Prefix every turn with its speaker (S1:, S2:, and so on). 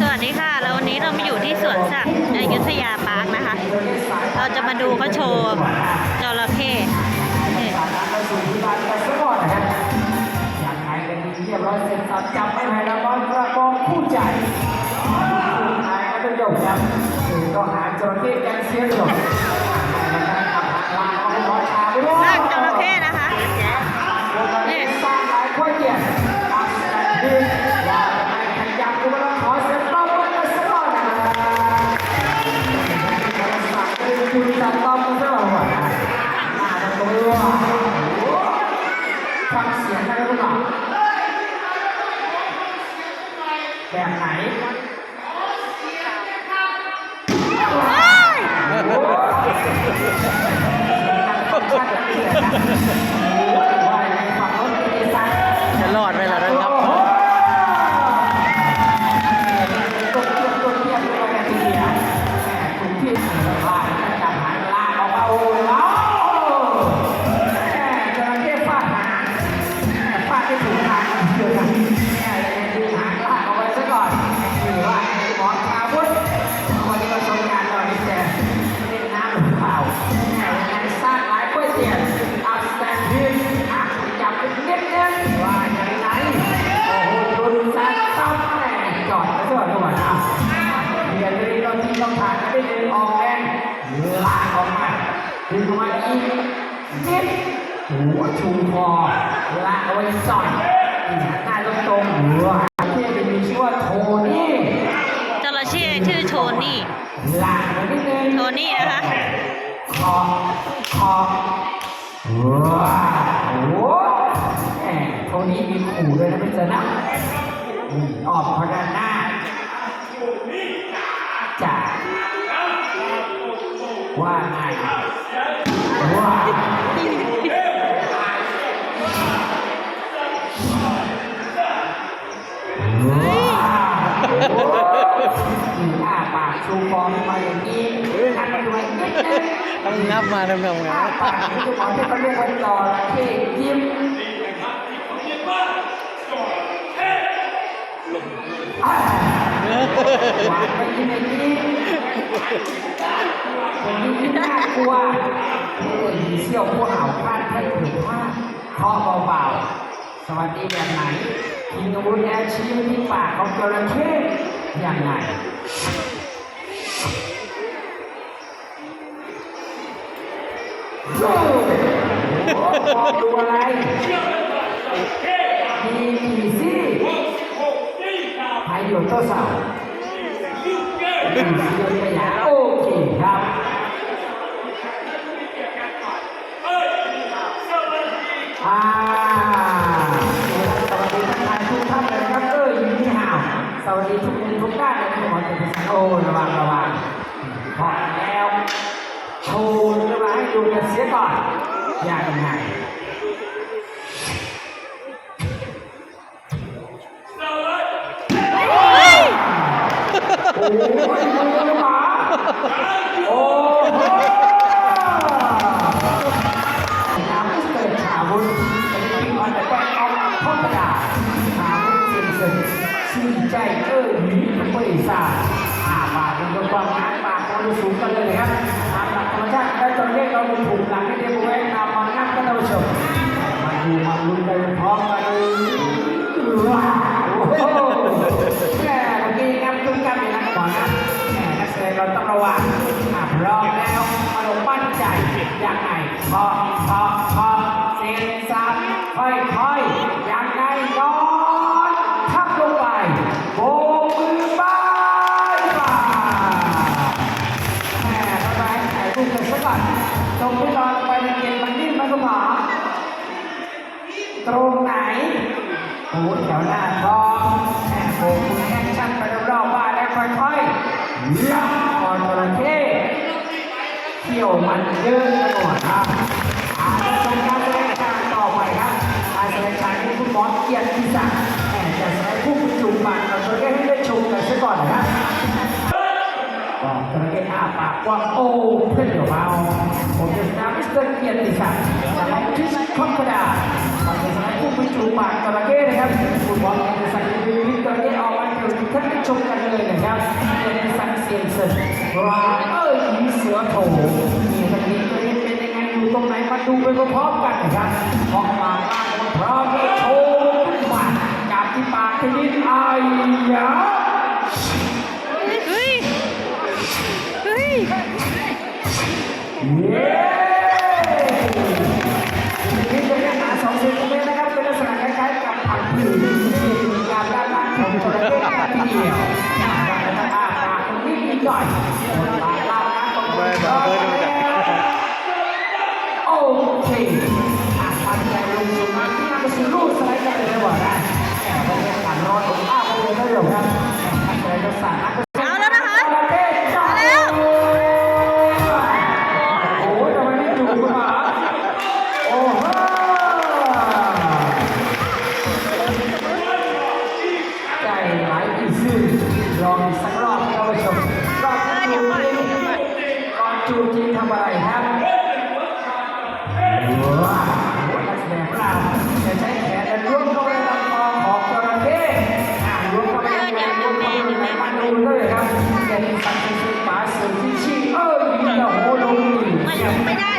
S1: สวัสดีค่ะแล้ววันนี้เรามาอยู่ที่สวนสัตว์อยุธยาปาร์คนะคะ เราจะมาดูเขาโชว์จระเข้นี่
S2: ยเรียบร้อยเสร็จสับจับไม่ให้ละบอลกระบองคู่ใจคู่ใจก็ต้องยกครับก็หาจระเข้กันเสียหลบ แบบไหน
S3: จะ หั
S2: วชูคอลาเอาไว้สอดหน้าตรงตรงหัวที่จะมีชื่อว่าโทนี่
S1: จระเข้ชื่อโทนี่
S2: ลากไปนิดนึง
S1: โทนี่นะคะ
S2: คอคอว้าวโอ้แหมโทนี้มีขู่ด้วยนะไม่เจนะอออกพด้านหน้าจ้ะว่าไง อ้าปากชูคอมาอย่างนี้นั่นด้วยนิดนึง
S3: ต้องงับมาทำไง
S2: อ้าปากนี่คือของที่เขาเรียกว่าจอระเข้ยิ้มอ่าวางไปที่ในนี้ผมนี่ที่น่ากลัวเสี่ยวผู้เห่าพลาดแค่ถือว่าเคาะเบาๆสวัสดีแบบไหนทิ้งอาวุธแล้วชี้ไปที่ปากของจระเข้อยังไง ดูอะไรมีผีซี่ใครอยู่ต๊ะสาวผีซี่ไปหาโอเคครับอ่าสวัสดีทักทายทุกท่านเลยนะครับเออยินดีห่าวสวัสดีทุกคนทุกท่านเลยขอจะเป็นโอ้ระวังระวังูกันเสียก่อน อย่างไรโอ้ยมือหมาโอ้โหน้ำเตอร์ชาวุฒิเป็นปีออนเดอะแบ็คออฟธรรมดาชาวุฒิเซนเซนชื่นใจเอ้ยหนีไม่ทราบ ถูกหลังให้เดียกไว้ตามมันงับกันเราชมมาดูมาลุ้นไปพร้อมกันเลยว้าวโอ้โหแม่เมื่อกี้งับตุ้มกันอย่างนั้นก่อนนะแม่นักแสดงเราต้องระวังอะพร้อมแล้วมาลงมั่นใจอย่างไรพอพอพอายรูปกันสักก่อนตรงที่นอนไปในเกมมันนิ่มมันก็หมาตรงไหนโอ้แถวหน้าทองแหมโบกมือแอคชั่นไปรอบๆบ้านแล้วค่อยๆยับคอนจระเข้เที่ยวมันเยอะไปหมดครับอาชมการแสดงการต่อไปครับการแสดงการที่คุณหมอเกียรติศักดิ์แม่จะแสดงผู้บรรจุบัตรเราจะได้ให้ได้ชมกันสักก่อนนะครับ อ้าปากกว้างโอ้เพื่อนเดี๋ยวมาผมจะนำมิสเตอร์เกียรติศักดิ์จากน้องทิสคอมพดาขอบคุณสำหรับผู้บรรจุปากจระเข้นะครับคุณบอลจะใส่งดีวิกจระเข้ออกมาเกี่ยวท่านชมกันเลยนะครับเป็นสังเสียงเสร็จร้านเอ้ยเสือโถนี่วันนี้ตัวเองเป็นยังไงอยู่ตรงไหนมาดูไปพร้อมกันนะครับออกมาพร้อมโชว์ขึ้นมาจากที่ปากที่ลิ้นอายะ
S1: เเฮ้ย
S2: เย้นี่จะเรียกหาสองเซนติเมตรนะครับ เป็นลักษณะคล้ายๆกับผักผืนที่มีการด้านล่างของจระเข้กันทีเดียวการจะอ้าปากตรงนี้นิดหน่อยปากล่างนะตรง
S3: ไป
S2: นี้
S3: ดู
S2: เลยครับ
S1: เป็
S2: นสัตว์ที่หมาเสือที่ชี้เอ้ยมีแต่โหลงนี่
S1: มันลงไม่ได้